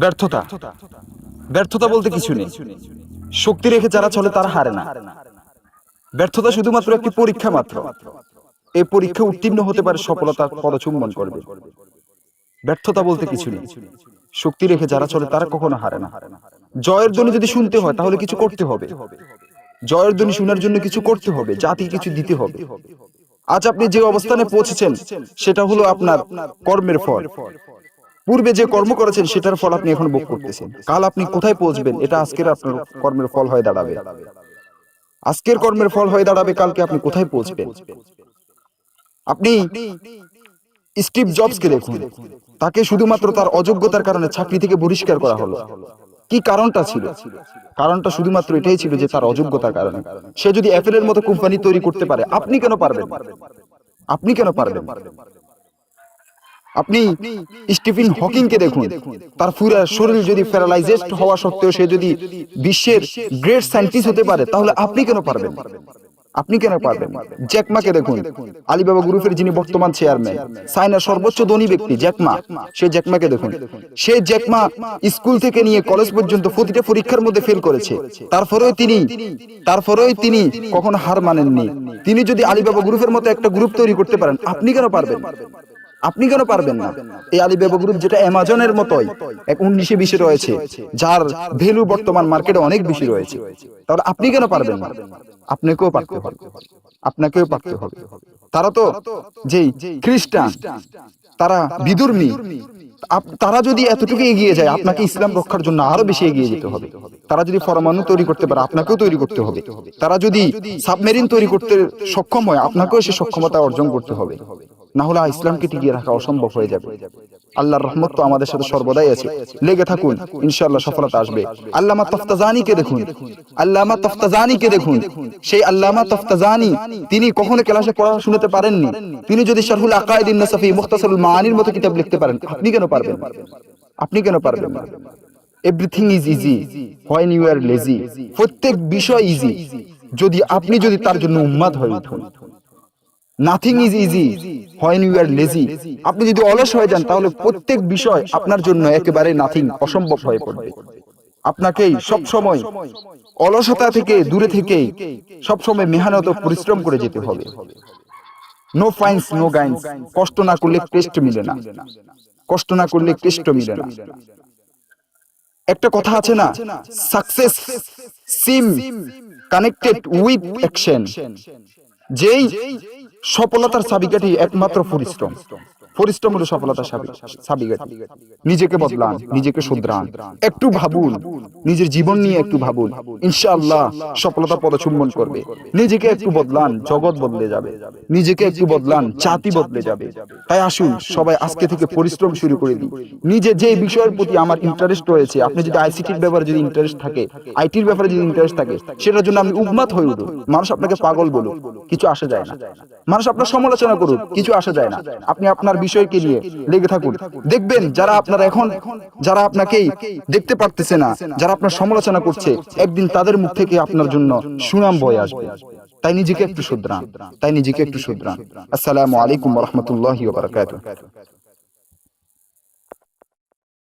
ব্যর্থতা। ব্যর্থতা বলতে কিছু নেই। শক্তি রেখে যারা চলে তারা হারে না। ব্যর্থতা শুধুমাত্র একটি পরীক্ষা মাত্র। এই পরীক্ষা উত্তীর্ণ হতে পারে সফলতার পদচুম্বন করবে। ব্যর্থতা বলতে কিছু নেই। শক্তি রেখে যারা চলে তারা কখনো হারে না। জয়ের ধ্বনি যদি শুনতে হয় তাহলে কিছু করতে হবে। জয়ের ধ্বনি শোনার জন্য কিছু করতে হবে জাতি কিছু দিতে হবে। আজ আপনি যে অবস্থানে পৌঁছেছেন সেটা হলো আপনার কর্মের ফল। পূর্বে যে কর্ম করেছেন, সেটার ফল আপনি এখন ভোগ করতেছেন। কাল আপনি কোথায় পৌঁছবেন, এটা আজকের আপনার কর্মের ফল হয়ে দাঁড়াবে। আজকের কর্মের ফল হয়ে দাঁড়াবে, কালকে আপনি কোথায় পৌঁছবেন? আপনি স্টিভ জবসকে দেখুন। তাকে শুধুমাত্র তার অযোগ্যতার কারণে চাকরি থেকে বহিষ্কার করা হলো। কি কারণটা ছিল? কারণটা শুধুমাত্র এটাই ছিল যে তার অযোগ্যতার কারণে। সে যদি অ্যাপেলের মতো কোম্পানি তৈরি করতে পারে, আপনি কেন পারবেন আপনি কেন পারবেন আপনি স্টিফেন হকিংকে দেখুন। তার পুরা শরীর যদি প্যারালাইজড হওয়া সত্ত্বেও সে যদি বিশ্বের গ্রেট সায়েন্টিস্ট হতে পারে, তাহলে আপনি কেন পারবেন? আপনি কেন পারবেন? জ্যাকমাকে দেখুন। আলিবাবা গ্রুপের যিনি বর্তমান চেয়ারম্যান চায়নার সর্বোচ্চ ধনী ব্যক্তি জ্যাকমা সে জ্যাকমাকে দেখুন। সে জ্যাকমা স্কুল থেকে নিয়ে কলেজ পর্যন্ত প্রতিটা পরীক্ষার মধ্যে ফেল করেছে। তারপরেও তিনি তারপরেও তিনি কখনো হার মানেননি। তিনি যদি আলিবাবা গ্রুপের মতো একটা গ্রুপ তৈরি করতে পারেন, আপনি কেন পারবেন? আপনি কেন পারবেন না? এই আলিবাবা গ্রুপ যেটা অ্যামাজনের মতোই, এক উনিশে বিশে রয়েছে, যার ভ্যালু বর্তমান মার্কেটে অনেক বেশি রয়েছে। তাহলে আপনি কেন পারবেন না? আপনাকেও পারতে হবে। আপনাকেও পারতে হবে। তারা তো যেই খ্রিস্টান, তারা বিদুর্মী তারা যদি এতটুকু এগিয়ে যায়, আপনাকে ইসলাম রক্ষার জন্য আরও বেশি এগিয়ে যেতে হবে। তারা যদি পরমাণু তৈরি করতে পারে, আপনাকেও তৈরি করতে হবে। তারা যদি সাবমেরিন তৈরি করতে সক্ষম হয়, আপনাকেও সে সক্ষমতা অর্জন করতে হবে। না হলে ইসলামকে টিকিয়ে রাখা অসম্ভব হয়ে যাবে। আল্লাহর রহমত তো আমাদের সাথে সর্বদাই আছে। লেগে থাকুন, ইনশাআল্লাহ সফলতা আসবে। আল্লামা তফতাজানিকে দেখুন। আল্লামা তফতাজানিকে দেখুন। সেই আল্লামা তফতাজানি, তিনি কখনো ক্লাসে পড়া শুনতে পারেননি। তিনি যদি শারহুল আকাইদিন নাসাফি মুখতাসারুল মাআনির মতো কিতাব লিখতে পারেন, আপনি কেন পারবেন? আপনি কেন পারবেন everything is easy when you are lazy প্রত্যেক বিষয় ইজি যদি আপনি যদি তার জন্য উন্মাদ হয়ে উঠুন। Nothing is easy when you are lazy আপনি যদি অলস হয়ে যান, তাহলে প্রত্যেক বিষয় আপনার জন্য একেবারে নাথিং অসম্ভব হয়ে পড়বে। আপনাকেই সব সময় অলসতা থেকে দূরে থেকে সব সময় মেহনত পরিশ্রম করে যেতে হবে। নো ফাইন্স নো গাইন্স কষ্ট না করলে টেস্ট মিলে না। কষ্ট না করলে টেস্ট মিলে না। একটা কথা আছে না success seems connected with action যেই সফলতার চাবিকাঠি একমাত্র পরিশ্রম পরিশ্রম হলো চাবি- চাবিকাঠি নিজেকে বদলান, নিজেকে শুধরান। একটু ভাবুন, নিজের জীবন নিয়ে একটু ভাবুন। ইনশাআল্লাহ সফলতা পদচুম্বন করবে। নিজেকে একটু বদলান, জগৎ বদলে যাবে। নিজেকে একটু বদলান, জাতি বদলে যাবে। তাই আসুন, সবাই আজকে থেকে পরিশ্রম শুরু করে দিই। নিজে যে বিষয়ের প্রতি আমার ইন্টারেস্ট রয়েছে, আপনি যদি আইসিটির ব্যাপারে যদি ইন্টারেস্ট থাকে আইটির ব্যাপারে যদি ইন্টারেস্ট থাকে, সেটার জন্য আপনি উন্মাদ হয়ে উঠুন। মানুষ আপনাকে পাগল বলুক, কিছু আসে যায় না। মানুষ আপনার সমালোচনা করুক, কিছু আসে যায় না। আপনি আপনার বিষয়কে নিয়ে লেগে থাকুন। দেখবেন যারা আপনার এখন, যারা আপনাকেই দেখতে পারতেছে না, যারা আপনার সমালোচনা করছে, একদিন তাদের মুখ থেকে আপনার জন্য সুনাম বয়ে আসবে। তাই নিজেকে একটু শুধরান, তাই নিজেকে একটু শুধরান। আসসালামু আলাইকুম রহমতুল্লাহ বারাকাতুহ।